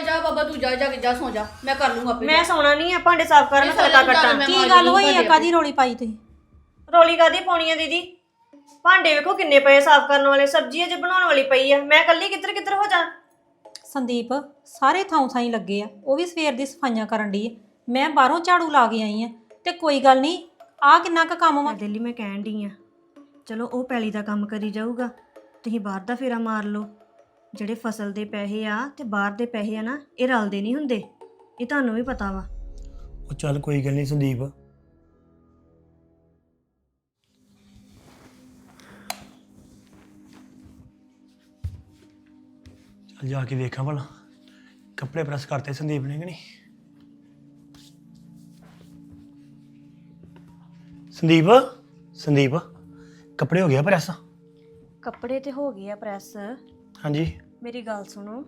ਜਾ ਬਾਬਾ ਤੂੰ ਜਾ ਜਾ ਕੇ ਜਾ ਸੌ ਜਾ। ਮੈਂ ਕਰ ਲੂੰਗਾ ਆਪੇ। ਮੈਂ ਸੌਣਾ ਨਹੀਂ ਆ ਭਾਂਡੇ ਸਾਫ਼ ਕਰਨ ਚੱਲ ਕੱਟਾਂ। ਕੀ ਗੱਲ ਹੋਈ ਆ? ਕਾਦੀ ਰੋਲੀ ਪਾਈ ਤੁਸੀਂ? ਰੋਲੀ ਕਾਦੀ ਪਾਉਣੀ ਆ ਦੀਦੀ? ਭਾਂਡੇ ਵੇਖੋ ਕਿੰਨੇ ਪਏ ਸਾਫ਼ ਕਰਨ ਵਾਲੇ ਸਬਜ਼ੀ ਅਜੇ ਬਣਾਉਣ ਵਾਲੀ ਪਈ ਆ। ਮੈਂ ਕੱਲੀ ਕਿੱਧਰ ਕਿੱਧਰ ਹੋ ਜਾ? ਸੰਦੀਪ ਸਾਰੇ ਥਾਂ ਥਾਈ ਲੱਗੇ ਆ। ਉਹ ਵੀ ਸਵੇਰ ਦੀ ਸਫਾਈਆਂ ਕਰਨ ਦੀ ਮੈਂ ਬਾਹਰੋਂ ਝਾੜੂ ਲਾ ਕੇ ਆਈ ਆ। ਤੇ ਕੋਈ ਗੱਲ ਨਹੀਂ ਆ ਕਿੰਨਾ ਕੁ ਕੰਮ ਵਾ? ਦਿੱਲੀ ਮੈਂ ਕਹਿਣ ਡਈ ਆ। ਚਲੋ ਉਹ ਪੈਲੀ ਦਾ ਕੰਮ ਕਰੀ ਜਾਊਗਾ। ਤੁਸੀਂ ਬਾਹਰ ਦਾ ਫੇਰਾ ਮਾਰ ਲਓ। ਜਿਹੜੇ ਫਸਲ ਦੇ ਪੈਸੇ ਆ ਤੇ ਬਾਹਰ ਦੇ ਪੈਸੇ ਆ ਨਾ ਇਹ ਰਲਦੇ ਨਹੀਂ ਹੁੰਦੇ। ਇਹ ਤੁਹਾਨੂੰ ਵੀ ਪਤਾ ਵਾ। ਉਹ ਚੱਲ ਕੋਈ ਗੱਲ ਨਹੀਂ ਸੰਦੀਪ। ਚੱਲ ਜਾ ਕੇ ਵੇਖਾਂ ਭਲਾ। ਕੱਪੜੇ ਪ੍ਰੈਸ ਕਰਤੇ ਸੰਦੀਪ ਨੇ ਕਿ ਨਹੀਂ? ਸੰਦੀਪ ਸੰਦੀਪ ਕੱਪੜੇ ਹੋ ਗਿਆ ਪ੍ਰੈਸ? ਕੱਪੜੇ ਤੇ ਹੋ ਗਏ ਆ ਪ੍ਰੈਸ। ਹਾਂਜੀ। ਮੇਰੀ ਗੱਲ ਸੁਣੋ।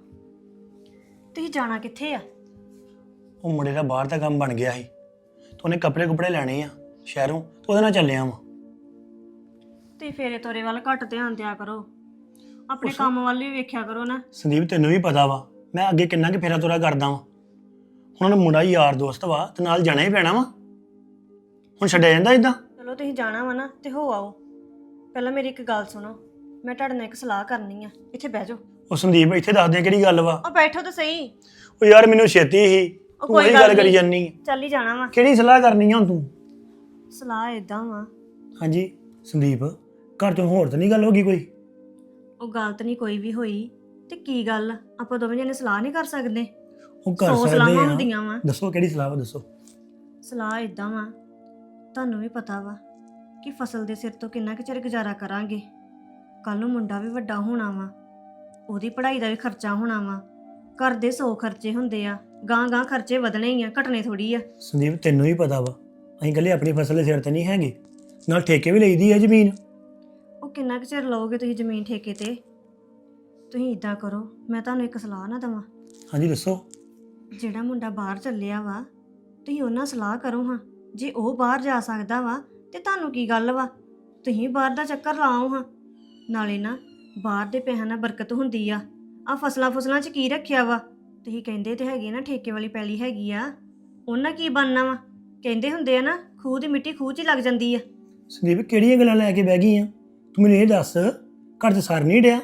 ਤੁਸੀਂ ਜਾਣਾ ਕਿੱਥੇ ਆ? ਉਹ ਮੁੰਡੇ ਦਾ ਬਾਹਰ ਦਾ ਕੰਮ ਬਣ ਗਿਆ ਸੀ। ਤੇ ਉਹਨੇ ਕੱਪੜੇ ਕੁਪੜੇ ਲੈਣੇ ਆ ਸ਼ਹਿਰੋਂ ਤੇ ਉਹਦੇ ਨਾਲ ਚੱਲਿਆ ਵਾਂ ਤੁਸੀਂ ਫੇਰੇ ਤੋਰੇ ਵੱਲ ਘੱਟ ਧਿਆਨ ਦਿਆ ਕਰੋ। ਆਪਣੇ ਕੰਮ ਵੱਲ ਵੀ ਵੇਖਿਆ ਕਰੋ ਨਾ। ਸੰਦੀਪ ਤੈਨੂੰ ਵੀ ਪਤਾ ਵਾ ਮੈਂ ਅੱਗੇ ਕਿੰਨਾ ਕਿ ਫੇਰਾ ਤੋਰਾ ਕਰਦਾ ਵਾਂ। ਹੁਣ ਉਹਨੇ ਮੁੰਡਾ ਯਾਰ ਦੋਸਤ ਵਾ ਤੇ ਨਾਲ ਜਾਣਾ ਹੀ ਪੈਣਾ ਵਾ। ਹੁਣ ਛੱਡਿਆ ਜਾਂਦਾ ਇਦਾਂ ਚਲੋ ਤੁਸੀਂ ਜਾਣਾ ਵਾ ਨਾ ਤੇ ਹੋ ਆਓ। ਪਹਿਲਾਂ ਮੇਰੀ ਇੱਕ ਗੱਲ ਸੁਣੋ। ਮੈਂ ਤੁਹਾਡੇ ਨਾਲ ਇੱਕ ਸਲਾਹ ਕਰਨੀ ਆ। ਇੱਥੇ ਬਹਿ ਜਾਓ। ਉਹ ਸੰਦੀਪ ਇੱਥੇ ਦੱਸ ਦੇ ਕਿਹੜੀ ਗੱਲ ਵਾ? ਉਹ ਬੈਠੋ ਤਾਂ ਸਹੀ। ਉਹ ਯਾਰ ਮੈਨੂੰ ਛੇਤੀ ਹੀ। ਉਹ ਤੂੰ ਕੋਈ ਉਹੀ ਗੱਲ ਗੱਲ ਕਰੀ ਨਹੀਂ। ਜਾਨੀ ਚੱਲ ਹੀ ਜਾਣਾ ਵਾ। ਕਿਹੜੀ ਸਲਾਹ ਕਰਨੀ ਆ ਹੁਣ ਤੂੰ? ਸਲਾਹ ਇਦਾਂ ਵਾ। ਹਾਂਜੀ ਸੰਦੀਪ ਘਰ ਤੋਂ ਹੋਰ ਤਾਂ ਨਹੀਂ ਗੱਲ ਹੋ ਗਈ ਕੋਈ? ਉਹ ਗਲਤ ਨਹੀਂ ਕੋਈ ਵੀ ਹੋਈ। ਤੇ ਕੀ ਗੱਲ? ਆਪਾਂ ਦੋਵੇਂ ਜਣੇ ਸਲਾਹ ਨਹੀਂ ਕਰ ਸਕਦੇ। ਉਹ ਕਰ ਸੌ ਸਕਦੇ ਸਲਾਹਾਂ ਆ। ਹੁੰਦੀਆਂ ਵਾ। ਦੱਸੋ ਕਿਹੜੀ ਸਲਾਹ ਵਾ ਦੱਸੋ। ਸਲਾਹ ਇਦਾਂ ਵਾ। ਤੁਹਾਨੂੰ ਵੀ ਪਤਾ ਵਾ ਕਿ ਫਸਲ ਦੇ ਸਿਰ ਤੋਂ ਕਿੰਨਾ ਕੁ ਚਿਰ ਗੁਜ਼ਾਰਾ ਕਰਾਂਗੇ। ਕੱਲ ਨੂੰ ਮੁੰਡਾ ਵੀ ਵੱਡਾ ਹੋਣਾ ਵਾ। ਉਹਦੀ ਪੜ੍ਹਾਈ ਦਾ ਵੀ ਖਰਚਾ ਹੋਣਾ ਵਾ। ਘਰ ਦੇ 100 ਖਰਚੇ ਹੁੰਦੇ ਆ। ਗਾਂ ਗਾਂ ਖਰਚੇ ਵਧਣੇ ਹੀ ਆ ਘਟਣੇ ਥੋੜੀ ਆ। ਸੰਦੀਪ ਤੈਨੂੰ ਵੀ ਪਤਾ ਵਾ ਅਸੀਂ ਕੱਲੇ ਆਪਣੀ ਫਸਲ ਦੇ ਸਿਰ ਤੇ ਨਹੀਂ ਹੈਗੇ। ਨਾਲ ਠੇਕੇ ਵੀ ਲਈਦੀ ਹੈ ਜ਼ਮੀਨ। ਉਹ ਕਿੰਨਾ ਕੁ ਚਿਰ ਲਓਗੇ ਤੁਸੀਂ ਜ਼ਮੀਨ ਠੇਕੇ ਤੇ? ਤੁਸੀਂ ਇਦਾਂ ਕਰੋ ਮੈਂ ਤੁਹਾਨੂੰ ਇੱਕ ਸਲਾਹ ਨਾ ਦਵਾਂ। ਹਾਂਜੀ ਦੱਸੋ। ਜਿਹੜਾ ਮੁੰਡਾ ਬਾਹਰ ਚੱਲਿਆ ਵਾ ਤੁਸੀਂ ਉਹਨਾਂ ਸਲਾਹ ਕਰੋ ਹਾਂ। ਜੇ ਉਹ ਬਾਹਰ ਜਾ ਸਕਦਾ ਵਾ ਤੇ ਤੁਹਾਨੂੰ ਕੀ ਗੱਲ ਵਾ? ਤੁਸੀਂ ਬਾਹਰ ਦਾ ਚੱਕਰ ਲਾਓ ਹਾਂ। ਨਾਲੇ ਨਾ ਬਾਹਰ ਦੇ ਪੈਸਿਆਂ ਨਾਲ ਬਰਕਤ ਹੁੰਦੀ ਆ। ਆ ਫਸਲਾਂ ਫਸਲਾਂ 'ਚ ਕੀ ਰੱਖਿਆ ਵਾ? ਤੁਸੀਂ ਕਹਿੰਦੇ ਤੇ ਹੈਗੇ ਨਾ ਠੇਕੇ ਵਾਲੀ ਪੈਲੀ ਹੈਗੀ ਆ। ਉਹਨਾਂ ਕੀ ਬਣਨਾ ਵਾ? ਕਹਿੰਦੇ ਹੁੰਦੇ ਆ ਨਾ ਖੂਹ ਦੀ ਮਿੱਟੀ ਖੂਹ 'ਚ ਹੀ ਲੱਗ ਜਾਂਦੀ ਆ। ਸੰਦੀਪ ਕਿਹੜੀਆਂ ਗੱਲਾਂ ਲੈ ਕੇ ਬਹਿ ਗਈ ਆ? ਤੂੰ ਮੈਨੂੰ ਇਹ ਦੱਸ ਘਰ ਤੇ ਸਰ ਨਹੀਂ ਡਿਆ?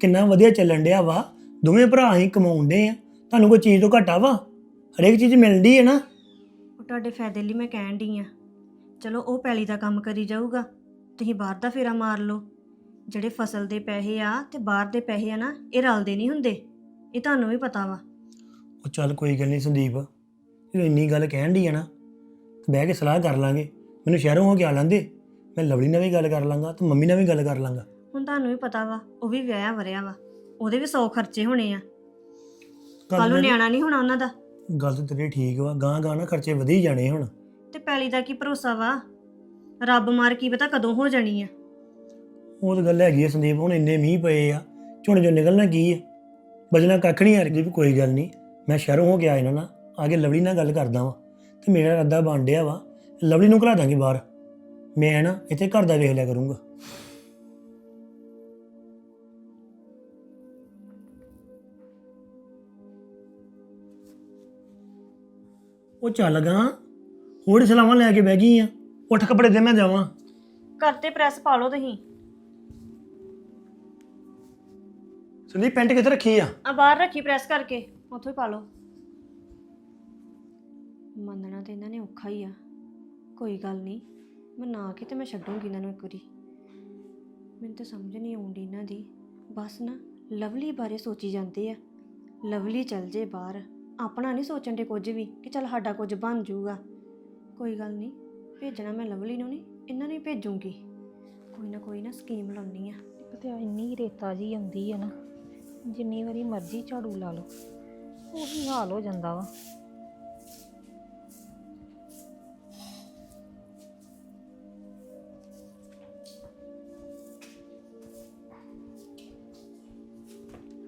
ਕਿੰਨਾ ਵਧੀਆ ਚੱਲਣ ਡਿਆ ਵਾ? ਦੋਵੇਂ ਭਰਾ ਹੀ ਕਮਾਉਂਦੇ ਆ। ਤੁਹਾਨੂੰ ਕੋਈ ਚੀਜ਼ ਤੋਂ ਘਾਟਾ ਵਾ? ਹਰੇਕ ਚੀਜ਼ ਮਿਲਦੀ ਹੈ ਨਾ। ਉਹ ਤੁਹਾਡੇ ਫਾਇਦੇ ਲਈ ਮੈਂ ਕਹਿਣ ਡਈ ਆ। ਚਲੋ ਉਹ ਪੈਲੀ ਦਾ ਕੰਮ ਕਰੀ ਜਾਊਗਾ। ਤੁਸੀਂ ਬਾਹਰ ਦਾ ਫੇਰਾ ਮਾਰ ਲਓ। ਜਿਹੜੇ ਫਸਲ ਦੇ ਪੈਸੇ ਆ ਤੇ ਬਾਹਰ ਦੇ ਪੈਸੇ ਆ ਨਾ ਇਹ ਰਲਦੇ ਨਹੀਂ ਹੁੰਦੇ। ਇਹ ਤੁਹਾਨੂੰ ਵੀ ਪਤਾ ਵਾ। ਉਹ ਚੱਲ ਕੋਈ ਗੱਲ ਨਹੀਂ ਸੰਦੀਪ ਜੇ ਇੰਨੀ ਗੱਲ ਕਹਿਣ ਦੀ ਆ ਨਾ ਤੇ ਬਹਿ ਕੇ ਸਲਾਹ ਕਰ ਲਾਂਗੇ। ਮੈਨੂੰ ਸ਼ਹਿਰੋਂ ਹੋ ਕੇ ਆ ਲੈਂਦੇ। ਮੈਂ ਲਵਲੀ ਨਾਲ ਵੀ ਗੱਲ ਕਰ ਲਾਂਗਾ ਤੇ ਮੰਮੀ ਨਾਲ ਵੀ ਗੱਲ ਕਰ ਲਾਂਗਾ। ਹੁਣ ਤੁਹਾਨੂੰ ਵੀ ਪਤਾ ਵਾ ਉਹ ਵੀ ਵਿਆਹਿਆ ਵਰਿਆ ਵਾ। ਉਹਦੇ ਵੀ 100 ਖਰਚੇ ਹੋਣੇ ਆ। ਕੱਲ ਨੂੰ ਨਿਆਣਾ ਨਹੀਂ ਹੋਣਾ ਉਹਨਾਂ ਦਾ। ਗੱਲ ਤੇ ਤੇਰੀ ਠੀਕ ਵਾ ਗਾਂ ਗਾਂ ਨਾ ਖਰਚੇ ਵਧੀ ਜਾਣੇ ਹੁਣ। ਤੇ ਪੈਲੀ ਦਾ ਕੀ ਭਰੋਸਾ ਵਾ? ਰੱਬ ਮਾਰ ਕੀ ਪਤਾ ਕਦੋਂ ਹੋ ਜਾਣੀ ਆ। ਉਹ ਤਾਂ ਗੱਲ ਹੈਗੀ ਆ ਸੰਦੀਪ, ਹੁਣ ਇੰਨੇ ਮੀਂਹ ਪਏ ਆ ਝੋਨੇ ਚੋਂ ਨਿਕਲਣਾ ਕੀ ਆ? ਬਜਣਾ ਕੱਖ ਨਹੀਂ ਆ ਵੀ ਕੋਈ ਗੱਲ ਨਹੀਂ। ਮੈਂ ਸ਼ਹਿਰੋਂ ਹੋ ਕੇ ਇਹਨਾਂ ਨਾਲ, ਆ ਲਵਲੀ ਨਾਲ ਗੱਲ ਕਰਦਾ ਵਾਂ, ਤੇ ਮੇਰਾ ਇਰਾਦਾ ਬਣ ਵਾ, ਲਵਲੀ ਨੂੰ ਘਲਾ ਦਾਂਗੇ ਬਾਹਰ। ਮੈਂ ਨਾ ਇੱਥੇ ਘਰ ਦਾ ਵੇਖ ਲਿਆ ਕਰੂੰਗਾ। ਉਹ ਚੱਲ ਗਾ, ਹੋਰ ਸਲਾਮਾਂ ਲੈ ਕੇ ਬਹਿ ਗਈ ਆ, ਉੱਠ ਕੱਪੜੇ ਦੇ ਮੈਂ ਜਾਵਾਂ। ਘਰ ਤੇ ਪ੍ਰੈਸ ਪਾ ਲਓ ਤੁਸੀਂ। ਸੰਦੀਪ ਪੈਂਟ ਕਿੱਥੇ ਰੱਖੀ ਆ? ਆ ਬਾਹਰ ਰੱਖੀ ਪ੍ਰੈਸ ਕਰਕੇ। ਉੱਥੋਂ ਹੀ ਪਾ ਲਓ। ਮੰਨਣਾ ਤੇ ਇਹਨਾਂ ਨੇ ਔਖਾ ਹੀ ਆ। ਕੋਈ ਗੱਲ ਨਹੀਂ। ਮੈਂ ਨਾ ਕਿ ਤੇ ਮੈਂ ਛੱਡੂੰਗੀ ਇਹਨਾਂ ਨੂੰ ਇੱਕ ਵਾਰੀ। ਮੈਨੂੰ ਤਾਂ ਸਮਝ ਨਹੀਂ ਆਉਂਦੀ ਇਹਨਾਂ ਦੀ। ਬਸ ਨਾ ਲਵਲੀ ਬਾਰੇ ਸੋਚੀ ਜਾਂਦੇ ਆ। ਲਵਲੀ ਚੱਲ ਜੇ ਬਾਹਰ। ਆਪਣਾ ਨਹੀਂ ਸੋਚਣ ਦੇ ਕੁਝ ਵੀ ਕਿ ਚੱਲ ਸਾਡਾ ਕੁਝ ਬਣ ਜਾਊਗਾ ਕੋਈ ਗੱਲ ਨਹੀਂ। ਭੇਜਣਾ ਮੈਂ ਲਵਲੀ ਨੂੰ ਨਹੀਂ ਇਹਨਾਂ ਨੂੰ ਹੀ ਭੇਜੂੰਗੀ। ਕੋਈ ਨਾ ਕੋਈ ਨਾ ਸਕੀਮ ਲਾਉਣੀ ਆ। ਤੇ ਇੰਨੀ ਰੇਤਾ ਜੀ ਆਉਂਦੀ ਹੈ ਨਾ। ਜਿੰਨੀ ਵਾਰੀ ਮਰਜ਼ੀ ਝਾੜੂ ਲਾ ਲਓ ਉਹੀ ਹਾਲ ਹੋ ਜਾਂਦਾ ਵਾ।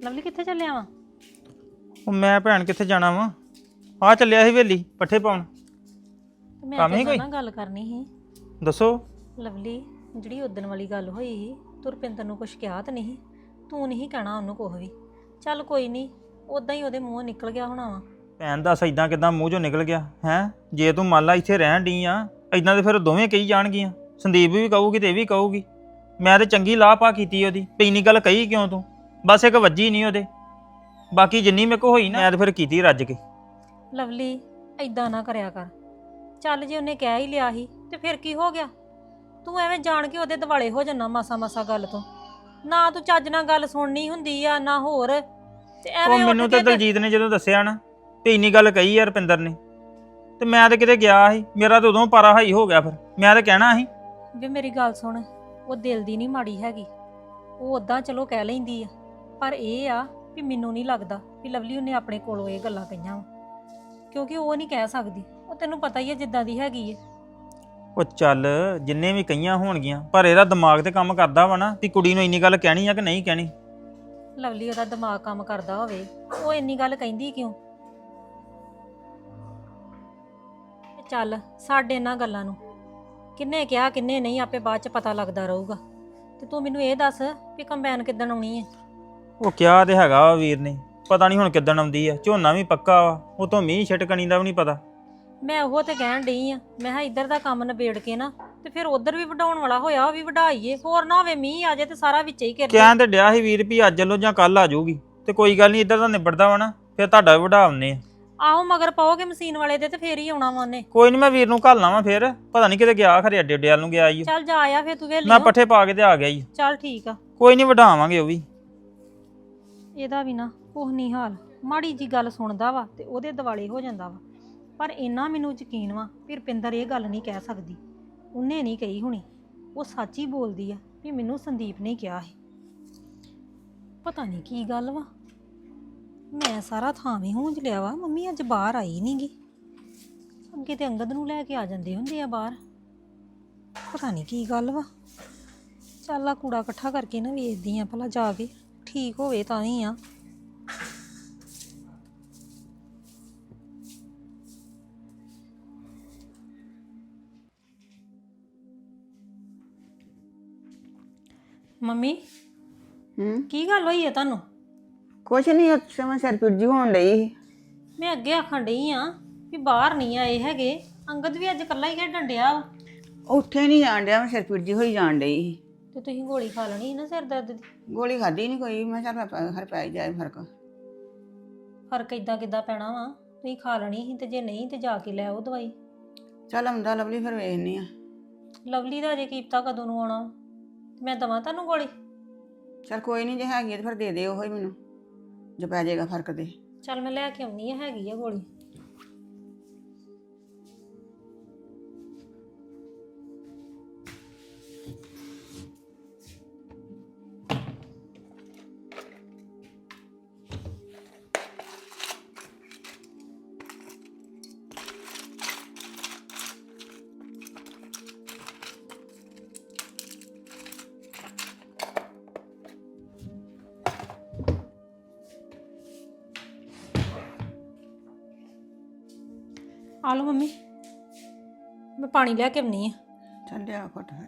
ਲਵਲੀ ਕਿੱਥੇ ਚੱਲਿਆ ਵਾ? ਉਹ ਮੈਂ ਭੈਣ ਕਿੱਥੇ ਜਾਣਾ ਵਾ? ਆ ਚੱਲਿਆ ਸੀ ਹਵੇਲੀ ਪੱਠੇ ਪਾਉਣ। ਮੈਂ ਕੰਮ ਹੀ ਤੇਰੇ ਕੋਈ? ਨਾਲ ਗੱਲ ਕਰਨੀ ਸੀ। ਦੱਸੋ। ਲਵਲੀ ਜਿਹੜੀ ਉਦਣ ਵਾਲੀ ਗੱਲ ਹੋਈ ਸੀ ਤੁਰਪਿੰਦਰ ਨੂੰ ਕੁਝ ਕਿਹਾ ਤਾਂ ਨਹੀਂ ਤੂੰ ਨਹੀਂ ਕਹਿਣਾ ਉਹਨੂੰ ਕੁਝ ਵੀ। ਚੱਲ ਕੋਈ ਨਹੀਂ ਉਦਾਂ ਹੀ ਉਹਦੇ ਮੂੰਹੋਂ ਨਿਕਲ ਗਿਆ ਹੋਣਾ ਵਾ। ਭੈਣ ਦੱਸ ਇਦਾਂ ਕਿਦਾਂ ਮੂੰਹ ਚੋਂ ਨਿਕਲ ਗਿਆ ਹੈ? ਜੇ ਤੂੰ ਮੰਨ ਲਾ ਇੱਥੇ ਰਹਿਣ ਡਈ ਆ ਇਦਾਂ ਤੇ ਫਿਰ ਦੋਵੇਂ ਕਹੀ ਜਾਣਗੀਆਂ। ਸੰਦੀਪ ਵੀ ਕਹੂਗੀ ਤੇ ਇਹ ਵੀ ਕਹੂਗੀ। ਮੈਂ ਤੇ ਚੰਗੀ ਲਾਹ ਪਾ ਕੀਤੀ ਉਹਦੀ ਇੰਨੀ ਗੱਲ ਕਹੀ ਕਿਉਂ ਤੂੰ? ਬਸ ਇੱਕ ਵੱਜੀ ਨਹੀਂ ਉਹਦੇ। ਬਾਕੀ ਜਿੰਨੀ ਮੇਰੇ ਕੋ ਹੋਈ ਨਾ ਮੈਂ ਤੇ ਫਿਰ ਕੀਤੀ ਰੱਜ ਕੇ। ਲਵਲੀ ਐਦਾਂ ਨਾ ਕਰਿਆ ਕਰ। ਚੱਲ ਜੇ ਉਹਨੇ ਕਹਿ ਹੀ ਲਿਆ ਸੀ ਤੇ ਫਿਰ ਕੀ ਹੋ ਗਿਆ? ਤੂੰ ਐਵੇਂ ਜਾਣ ਕੇ ਉਹਦੇ ਦਿਵਾਲੇ ਹੋ ਜਾਣਾ ਮਾਸਾ ਮਾਸਾ ਗੱਲ ਤੋਂ। ਨਾ ਤੂੰ ਚੱਜ ਨਾਲ ਗੱਲ ਸੁਣਨੀ ਹੁੰਦੀ ਆ ਨਾ ਹੋਰ। ਤੇ ਉਹ ਐਵੇਂ ਮੈਨੂੰ ਉੱਠ ਤੇ ਕੇ ਤੇ- ਦਲਜੀਤ ਨੇ ਜਦੋਂ ਦੱਸਿਆ ਨਾ ਤੇ ਇੰਨੀ ਗੱਲ ਕਹੀ ਯਾਰ ਰੁਪਿੰਦਰ ਨੇ ਤੇ ਮੈਂ ਤੇ ਕਿਤੇ ਗਿਆ ਸੀ ਮੇਰਾ ਤਾਂ ਉਦੋਂ ਪਾਰਾ ਹਾਈ ਹੋ ਗਿਆ ਫਿਰ ਮੈਂ ਤਾਂ ਕਹਿਣਾ ਸੀ। ਵੀ ਮੇਰੀ ਗੱਲ ਸੁਣ ਉਹ ਦਿਲ ਦੀ ਨਹੀਂ ਮਾੜੀ ਹੈਗੀ ਉਹ ਉਦਾਂ ਚਲੋ ਕਹਿ ਲੈਂਦੀ ਆ ਪਰ ਇਹ ਆ ਵੀ ਮੈਨੂੰ ਨਹੀਂ ਲੱਗਦਾ ਵੀ ਲਵਲੀ ਉਹਨੇ ਆਪਣੇ ਕੋਲੋਂ ਇਹ ਗੱਲਾਂ ਕਹੀਆਂ ਵਾ ਕਿਉਂਕਿ ਉਹ ਨਹੀਂ ਕਹਿ ਸਕਦੀ ਉਹ ਤੈਨੂੰ ਪਤਾ ਹੀ ਹੈ ਜਿੱਦਾਂ ਦੀ ਹੈਗੀ ਹੈ ਉਹ ਚੱਲ ਜਿੰਨੇ ਵੀ ਕਈਆਂ ਹੋਣਗੀਆਂ ਪਰ ਇਹਦਾ ਦਿਮਾਗ ਤੇ ਕੰਮ ਕਰਦਾ ਵਾ ਨਾ ਵੀ ਕੁੜੀ ਨੂੰ ਇੰਨੀ ਗੱਲ ਕਹਿਣੀ ਆ ਕਿ ਨਹੀਂ ਕਹਿਣੀ। ਲਵਲੀ ਉਹਦਾ ਦਿਮਾਗ ਕੰਮ ਕਰਦਾ ਹੋਵੇ। ਉਹ ਇੰਨੀ ਗੱਲ ਕਹਿੰਦੀ ਕਿਉਂ? ਤੇ ਚੱਲ ਸਾਡੇ ਇਹਨਾਂ ਗੱਲਾਂ ਨੂੰ। ਕਿੰਨੇ ਕਿਹਾ ਕਿੰਨੇ ਨਹੀਂ ਆਪੇ ਬਾਅਦ ਚ ਪਤਾ ਲੱਗਦਾ ਰਹੂਗਾ। ਤੇ ਤੂੰ ਮੈਨੂੰ ਇਹ ਦੱਸ ਵੀ ਕੰਬਾਈਨ ਕਿੱਦਣ ਆਉਣੀ ਹੈ ਉਹ ਕਿਹਾ ਤੇ ਹੈਗਾ ਵਾ ਵੀਰ ਨੇ। ਪਤਾ ਨਹੀਂ ਹੁਣ ਕਿੱਦਣ ਆਉਂਦੀ ਆ। ਝੋਨਾ ਵੀ ਪੱਕਾ ਵਾ। ਉਹ ਤੋਂ ਮੀਂਹ ਛਟਕਣੀ ਦਾ ਵੀ ਨਹੀਂ ਪਤਾ। ਮੈਂ ਉਹ ਤੇ ਕਹਿਣ ਡਈ ਆ ਮੈਂ ਕਿਹਾ ਇੱਧਰ ਦਾ ਕੰਮ ਨਿਬੇੜ ਕੇ ਨਾ ਤੇ ਫਿਰ ਉਧਰ ਵੀ ਵਡਾਉਣ ਵਾਲਾ ਹੋਇਆ ਉਹ ਵੀ ਵਢਾਈਏ ਹੋਰ ਨਾ ਹੋਵੇ ਮੀਂਹ ਆ ਜਾਏ ਤੇ ਸਾਰਾ ਵਿੱਚ ਹੀ ਘਿਰ ਜਾਏ ਕਹਿਣ ਤੇ ਡਿਆ ਸੀ ਵੀਰ ਵੀ ਅੱਜ ਵੱਲੋਂ ਜਾਂ ਕੱਲ ਆ ਜਾਊਗੀ ਤੇ ਕੋਈ ਗੱਲ ਨਹੀਂ ਇੱਧਰ ਦਾ ਨਿਬੜਦਾ ਵਾ ਨਾ ਫਿਰ ਤੁਹਾਡਾ ਵੀ ਵਢਾਉਨੇ ਆ। ਆਹੋ ਮਗਰ ਪਾਓਗੇ ਮਸ਼ੀਨ ਵਾਲੇ ਦੇ ਤੇ ਫੇਰ ਹੀ ਆਉਣਾ ਵਾ ਉਹਨੇ। ਕੋਈ ਨਹੀਂ ਮੈਂ ਵੀਰ ਨੂੰ ਘੱਲਣਾ ਵਾ ਫਿਰ ਪਤਾ ਨਹੀਂ ਕਿਤੇ ਗਿਆ ਖਰੇ ਅੱਡੇ ਅੱਡੇ ਵੱਲ ਨੂੰ ਗਿਆ ਈ ਓ। ਚੱਲ ਜਾ ਆਇਆ ਫੇਰ ਤੂੰ ਵੇਲੀ ਮੈਂ ਪੱਠੇ ਪਾ ਕੇ ਤੇ ਆ ਗਿਆ ਈ ਚੱਲ ਠੀਕ ਆ। ਕੋਈ ਨਹੀਂ ਵਢਾਵਾਂਗੇ ਉਹ ਵੀ। ਇਹਦਾ ਵੀ ਨਾ ਕੁਛ ਨਹੀਂ ਹਾਲ ਮਾੜੀ ਜੀ ਗੱਲ ਸੁਣਦਾ ਵਾ ਤੇ ਉਹਦੇ ਦਿਵਾਲੇ ਹੋ ਜਾਂਦਾ ਵਾ। ਪਰ ਇੰਨਾ ਮੈਨੂੰ ਯਕੀਨ ਵਾ ਵੀ ਰੁਪਿੰਦਰ ਇਹ ਗੱਲ ਨਹੀਂ ਕਹਿ ਸਕਦੀ। ਉਹਨੇ ਨਹੀਂ ਕਹੀ ਹੁਣੀ। ਉਹ ਸੱਚ ਹੀ ਬੋਲਦੀ ਆ ਵੀ ਮੈਨੂੰ ਸੰਦੀਪ ਨੇ ਕਿਹਾ ਸੀ। ਪਤਾ ਨਹੀਂ ਕੀ ਗੱਲ ਵਾ। ਮੈਂ ਸਾਰਾ ਥਾਂ ਵੀ ਹੂੰਜ ਲਿਆ ਵਾ, ਮੰਮੀ ਅੱਜ ਬਾਹਰ ਆਈ ਨਹੀਂਗੀ ਅੱਗੇ ਤੇ ਅੰਗਦ ਨੂੰ ਲੈ ਕੇ ਆ ਜਾਂਦੇ ਹੁੰਦੇ ਆ ਬਾਹਰ। ਪਤਾ ਨਹੀਂ ਕੀ ਗੱਲ ਵਾ। ਚੱਲ ਆ ਕੂੜਾ ਇਕੱਠਾ ਕਰਕੇ ਨਾ ਵੇਚਦੀ ਆ ਭਲਾ ਜਾ ਕੇ। ਠੀਕ ਹੋਵੇ ਤਾਂ ਹੀ ਆ। ਮੰਮੀ? ਹੂੰ? ਕੀ ਗੱਲ ਹੋਈ ਹੈ ਤੁਹਾਨੂੰ? ਕੁਛ ਨਹੀਂ ਉੱਥੇ ਮੈਂ ਸਿਰ ਪੀੜ ਜੀ ਹੋਣ ਸੀ। ਮੈਂ ਅੱਗੇ ਆਖਣ ਡਈ ਆ ਵੀ ਬਾਹਰ ਨਹੀਂ ਆਏ ਹੈਗੇ। ਅੰਗਦ ਵੀ ਅੱਜ ਇਕੱਲਾ ਹੀ ਖੇਡਣ ਡਿਆ ਵਾ। ਉੱਥੇ ਨਹੀਂ ਜਾਣ ਡਿਆ ਮੈਂ ਸਿਰ ਪੀੜ ਜੀ ਹੋਈ ਜਾਣ ਸੀ। ਤੇ ਤੁਸੀਂ ਗੋਲੀ ਖਾ ਲੈਣੀ ਸੀ ਨਾ ਸਿਰ ਦਰਦ ਦੀ? ਗੋਲੀ ਖਾਦੀ ਨਹੀਂ ਕੋਈ ਮੈਂ ਚੱਲ ਪੈ- ਹਰ ਪੈ ਜਾਏ ਫ਼ਰਕ। ਫ਼ਰਕ ਇਦਾਂ ਕਿੱਦਾਂ ਪੈਣਾ ਵਾ? ਤੁਸੀਂ ਖਾ ਲੈਣੀ ਸੀ ਤੇ ਜੇ ਨਹੀਂ ਤੇ ਜਾ ਕੇ ਲੈ ਆਓ ਦਵਾਈ। ਚੱਲ ਆਉਂਦਾ ਲਵਲੀ ਫਿਰ ਵੇਖਨੀ ਆ। ਲਵਲੀ ਦਾ ਅਜੇ ਕੀਪਤਾ ਕਦੋਂ ਨੂੰ ਆਉਣਾ ਮੈਂ ਦਵਾਂ ਤੁਹਾਨੂੰ ਗੋਲੀ? ਚੱਲ ਕੋਈ ਨਹੀਂ ਜੇ ਹੈਗੀ ਆ ਤੇ ਫਿਰ ਦੇ ਦੇ ਉਹ ਹੀ ਮੈਨੂੰ। ਜੇ ਪੈ ਜਾਏਗਾ ਫ਼ਰਕ ਤੇ। ਚੱਲ ਮੈਂ ਲੈ ਕੇ ਆਉਣੀ ਹੈਗੀ ਆ ਗੋਲੀ। ਆ ਲਓ ਮੰਮੀ। ਮੈਂ ਪਾਣੀ ਲੈ ਕੇ ਆਉਣੀ ਆ। ਚੱਲ ਲਿਆ ਘੁੱਟ ਫਿਰ।